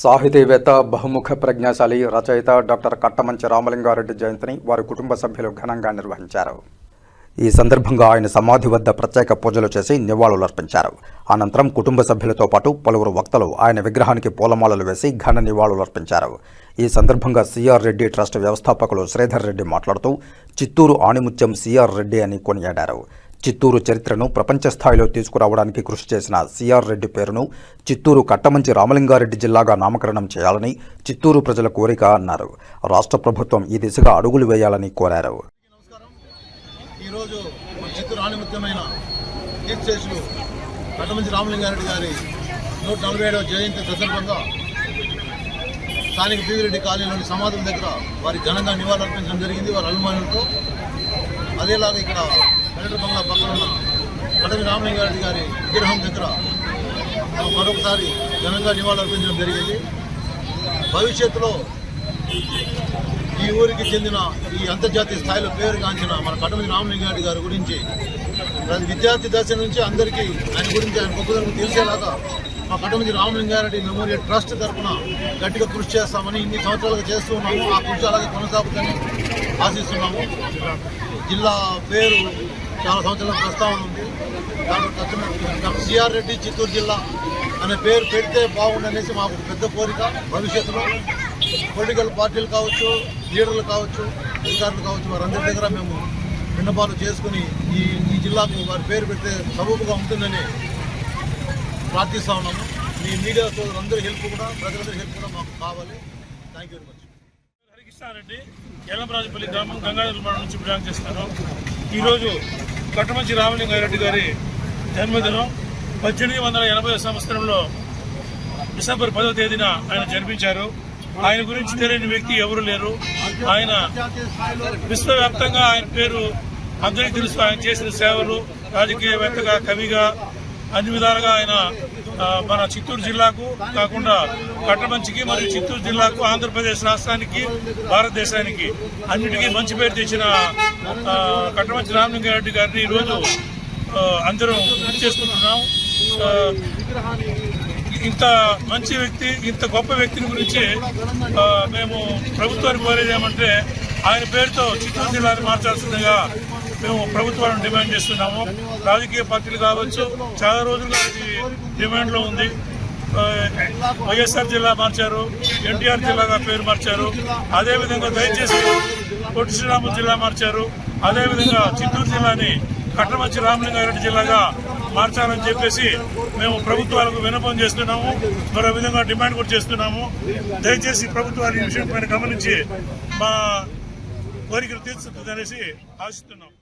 సాహితీవేత్త బహుముఖ ప్రజ్ఞాశాలి రచయిత డాక్టర్ కట్టమంచి రామలింగారెడ్డి జయంతిని వారి కుటుంబ సభ్యులు ఘనంగా నిర్వహించారు. ఈ సందర్భంగా ఆయన సమాధి వద్ద ప్రత్యేక పూజలు చేసి నివాళులర్పించారు. అనంతరం కుటుంబ సభ్యులతో పాటు పలువురు వక్తలు ఆయన విగ్రహానికి పూలమాలలు వేసి ఘన నివాళులర్పించారు. ఈ సందర్భంగా సిఆర్ రెడ్డి ట్రస్ట్ వ్యవస్థాపకులు శ్రీధర్ రెడ్డి మాట్లాడుతూ చిత్తూరు ఆణిముత్యం సిఆర్ రెడ్డి అని కొనియాడారు. చిత్తూరు చరిత్రను ప్రపంచ స్థాయిలో తీసుకురావడానికి కృషి చేసిన సిఆర్ రెడ్డి పేరును చిత్తూరు కట్టమంచి రామలింగారెడ్డి జిల్లాగా నామకరణం చేయాలని చిత్తూరు ప్రజల కోరిక అన్నారు. రాష్ట్ర ప్రభుత్వం ఈ దిశగా అడుగులు వేయాలని కోరారు. కట్టమంచి రామలింగారెడ్డి గారి నూట నలభై ఏడవ జయంతి సందర్భంగా స్థానిక పీవిరెడ్డి కాలనీలోని సమాధుల దగ్గర వారి ఘనంగా నివాళులర్పించడం జరిగింది. వారి అభిమానులతో అదేలాగా ఇక్కడ కలెక్టర్ బంగ్లా పక్కన ఉన్న కటమి రామలింగారెడ్డి గారి విగ్రహం దగ్గర మరొకసారి ఘనంగా నివాళులర్పించడం జరిగింది. భవిష్యత్తులో ఈ ఊరికి చెందిన ఈ అంతర్జాతీయ స్థాయిలో పేరుగాంచిన మన కటమిది రామలింగారెడ్డి గారి గురించి ప్రతి విద్యార్థి దశ నుంచి అందరికీ ఆయన గురించి ఆయన గొప్పదనం తెలిసేలాగా మా కటమిది రామలింగారెడ్డి మెమోరియల్ ట్రస్ట్ తరఫున గట్టిగా కృషి చేస్తామని ఇన్ని సంవత్సరాలుగా చేస్తూ ఉన్నాము. ఆ కృషి అలాగే కొనసాగుతని ఆశిస్తున్నాము. జిల్లా పేరు చాలా సంవత్సరాల ప్రస్తావన ఉంది డాక్టర్ సిఆర్ రెడ్డి చిత్తూరు జిల్లా అనే పేరు పెడితే బాగుండనేసి మాకు పెద్ద కోరిక. భవిష్యత్తులో పొలిటికల్ పార్టీలు కావచ్చు లీడర్లు కావచ్చు అధికారులు కావచ్చు వారందరి దగ్గర మేము విన్నపాలు చేసుకుని ఈ ఈ జిల్లాకు వారి పేరు పెడితే సబూపుగా ఉంటుందని ప్రార్థిస్తా ఉన్నాము. మీ మీడియా అందరి హెల్ప్ కూడా ప్రజలందరి హెల్ప్ కూడా మాకు కావాలి. Thank you very much Harikrishna Reddy Yalamrajupalli గ్రామం గంగాధర నుంచి బిలాంగ్ చేస్తాను. ఈరోజు కట్టుమంచి రామలింగారెడ్డి గారి జన్మదినం పద్దెనిమిది వందల ఎనభై సంవత్సరంలో డిసెంబర్ పదవ తేదీన ఆయన జన్మించారు. ఆయన గురించి తెలియని వ్యక్తి ఎవరు లేరు. ఆయన విశ్వవ్యాప్తంగా ఆయన పేరు అందరికీ తెలుసు. ఆయన చేసిన సేవలు రాజకీయవేత్తగా కవిగా అన్ని విధాలుగా ఆయన మన చిత్తూరు జిల్లాకు కాకుండా కట్టమంచికి మరియు చిత్తూరు జిల్లాకు ఆంధ్రప్రదేశ్ రాష్ట్రానికి భారతదేశానికి అన్నిటికీ మంచి పేరు తెచ్చిన కట్టమంచి రామలింగారెడ్డి గారిని ఈరోజు అందరం గుర్తు చేసుకుంటున్నాం. ఇంత మంచి వ్యక్తి ఇంత గొప్ప వ్యక్తిని గురించి మేము ప్రభుత్వానికి కోరేది ఏమంటే ఆయన పేరుతో చిత్తూరు జిల్లాని మార్చాల్సిందిగా మేము ప్రభుత్వాన్ని డిమాండ్ చేస్తున్నాము. రాజకీయ పార్టీలు కావచ్చు చాలా రోజులుగా ఇది డిమాండ్లో ఉంది. వైఎస్ఆర్ జిల్లా మార్చారు ఎన్టీఆర్ జిల్లాగా పేరు మార్చారు. అదేవిధంగా దయచేసి పొట్టి శ్రీరాములు జిల్లా మార్చారు. అదేవిధంగా చిత్తూరు జిల్లాని కట్టమంచి రామలింగారెడ్డి జిల్లాగా మార్చాలని చెప్పేసి మేము ప్రభుత్వాలకు వినపం చేస్తున్నాము. మరో విధంగా డిమాండ్ కూడా చేస్తున్నాము. దయచేసి ప్రభుత్వాలు ఈ విషయం పైన గమనించి మా కోరికలు తీర్చుతుందనేసి ఆశిస్తున్నాం.